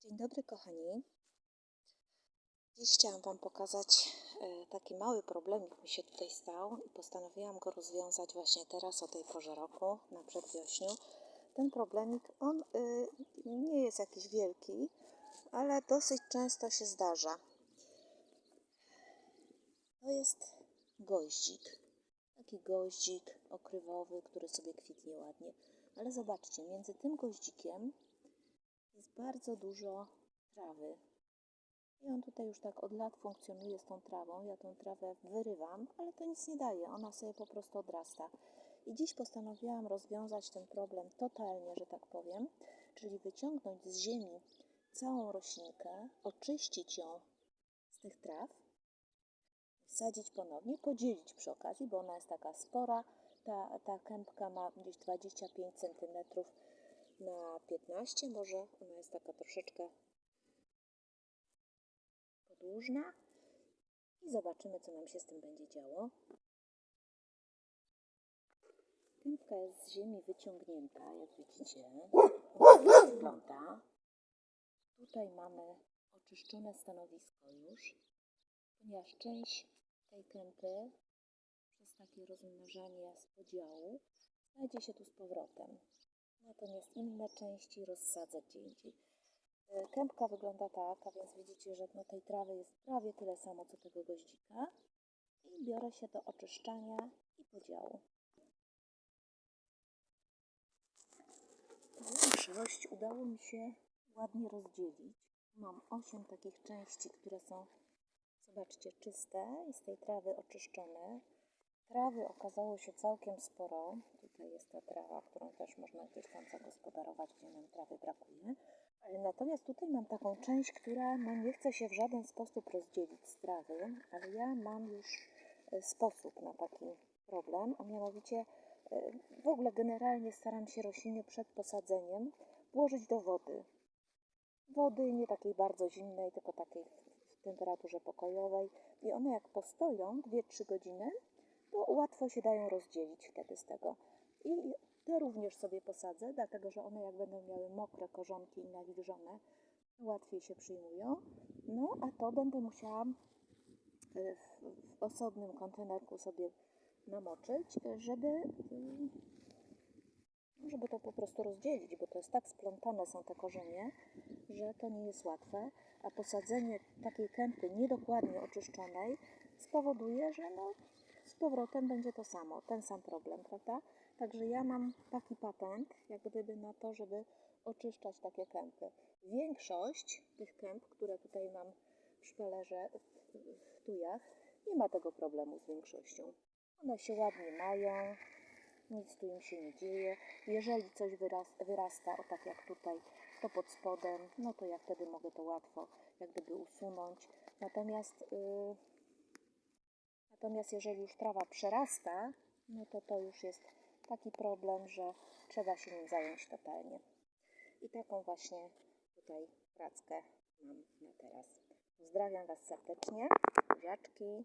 Dzień dobry kochani. Dziś chciałam Wam pokazać e, taki mały problemik mi się tutaj stał i postanowiłam go rozwiązać właśnie teraz o tej porze roku, na przedwiośniu. Ten problemik, on y, nie jest jakiś wielki, ale dosyć często się zdarza. To jest goździk. Taki goździk okrywowy, który sobie kwitnie ładnie. Ale zobaczcie, między tym goździkiem jest bardzo dużo trawy. I on tutaj już tak od lat funkcjonuje z tą trawą. Ja tą trawę wyrywam, ale to nic nie daje. Ona sobie po prostu odrasta. I dziś postanowiłam rozwiązać ten problem totalnie, że tak powiem, czyli wyciągnąć z ziemi całą roślinkę, oczyścić ją z tych traw, wsadzić ponownie, podzielić przy okazji, bo ona jest taka spora. Ta, ta kępka ma gdzieś 25 cm na 15, może ona jest taka troszeczkę podłużna i zobaczymy, co nam się z tym będzie działo. Kępka jest z ziemi wyciągnięta, jak widzicie. Ona wygląda. Tutaj mamy oczyszczone stanowisko już, ponieważ część tej kępy przez takie rozmnażanie z podziału znajdzie się tu z powrotem. Natomiast inne części rozsadzę gdzie indziej. E, Kępka wygląda tak, a więc widzicie, że no tej trawy jest prawie tyle samo, co tego goździka. I biorę się do oczyszczania i podziału. Większość udało mi się ładnie rozdzielić. Mam 8 takich części, które są, zobaczcie, czyste i z tej trawy oczyszczone. Trawy okazało się całkiem sporo. Tutaj jest ta trawa, którą też można gdzieś tam zagospodarować, gdzie nam trawy brakuje. E, Natomiast tutaj mam taką część, która no, nie chce się w żaden sposób rozdzielić z trawy, ale ja mam już e, sposób na taki problem, a mianowicie e, w ogóle generalnie staram się rośliny przed posadzeniem włożyć do wody. Wody nie takiej bardzo zimnej, tylko takiej w temperaturze pokojowej i one jak postoją 2-3 godziny, to łatwo się dają rozdzielić wtedy z tego. I te również sobie posadzę, dlatego że one jak będą miały mokre korzonki i nawilżone, łatwiej się przyjmują. No a to będę musiała e, w, w osobnym kontenerku sobie namoczyć, żeby, mm, żeby to po prostu rozdzielić, bo to jest tak splątane są te korzenie, że to nie jest łatwe, a posadzenie takiej kępy niedokładnie oczyszczonej spowoduje, że no, powrotem będzie to samo, ten sam problem, prawda? Także ja mam taki patent, jak gdyby na to, żeby oczyszczać takie kępy. Większość tych kęp, które tutaj mam w szpelerze, w, tujach, nie ma tego problemu z większością. One się ładnie mają, nic tu im się nie dzieje. Jeżeli coś wyras- wyrasta, o tak jak tutaj, to pod spodem, no to ja wtedy mogę to łatwo jak gdyby usunąć. Natomiast, yy, natomiast jeżeli już trawa przerasta, no to to już jest taki problem, że trzeba się nim zająć totalnie. I taką właśnie tutaj prackę mam na teraz. Pozdrawiam Was serdecznie, buziaczki.